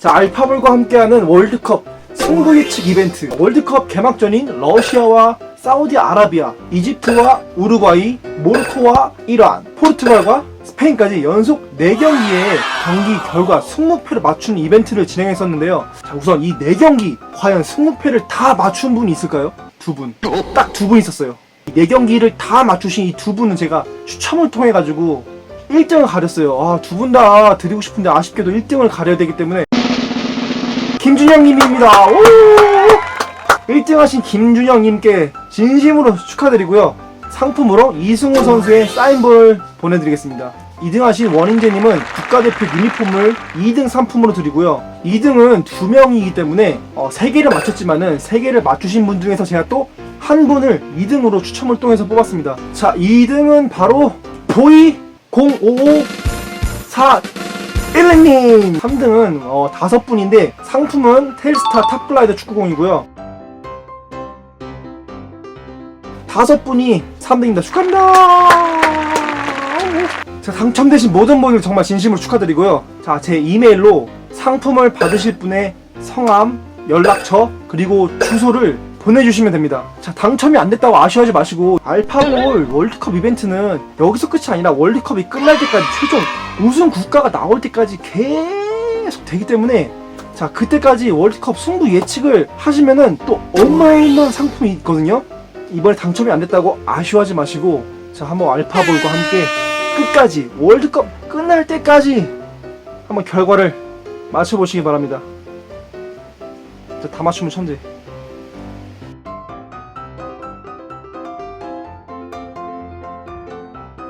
자, 알파볼과 함께하는 월드컵 승부 예측 이벤트. 월드컵 개막전인 러시아와 사우디아라비아, 이집트와 우루과이, 모로코와 이란, 포르투갈과 스페인까지 연속 4경기의 경기 결과 20패를 맞추는 이벤트를 진행했었는데요. 자, 우선 이 4경기 과연 20패를 다 맞춘 분이 있을까요? 두 분. 딱 두 분 있었어요. 이 4경기를 다 맞추신 이 두 분은 제가 추첨을 통해 가지고 1등을 가렸어요. 아, 두 분 다 드리고 싶은데 아쉽게도 1등을 가려야 되기 때문에 김준영 님입니다. 오! 1등 하신 김준영 님께 진심으로 축하드리고요. 상품으로 이승우 선수의 사인볼을 보내드리겠습니다. 2등 하신 원인재 님은 국가대표 유니폼을 2등 상품으로 드리고요. 2등은 2명이기 때문에 어, 3개를 맞췄지만은 3개를 맞추신 분 중에서 제가 또 한 분을 2등으로 추첨을 통해서 뽑았습니다. 자, 2등은 바로 보이 0554 1님 3등은 어, 다섯 분인데 상품은 텔스타 탑글라이더 축구공이고요. 다섯 분이 3등입니다. 축하합니다. 자, 당첨되신 모든 분들 정말 진심으로 축하드리고요. 자, 제 이메일로 상품을 받으실 분의 성함, 연락처, 그리고 주소를 보내주시면 됩니다. 자, 당첨이 안 됐다고 아쉬워하지 마시고, 알파볼 월드컵 이벤트는 여기서 끝이 아니라 월드컵이 끝날 때까지 최종 우승 국가가 나올 때까지 계속 되기 때문에 자, 그때까지 월드컵 승부 예측을 하시면은 또 어마어마한 상품이 있거든요. 이번에 당첨이 안 됐다고 아쉬워하지 마시고, 자, 한번 알파볼과 함께 끝까지 월드컵 끝날 때까지 한번 결과를 맞춰보시기 바랍니다. 자, 다 맞추면 천재.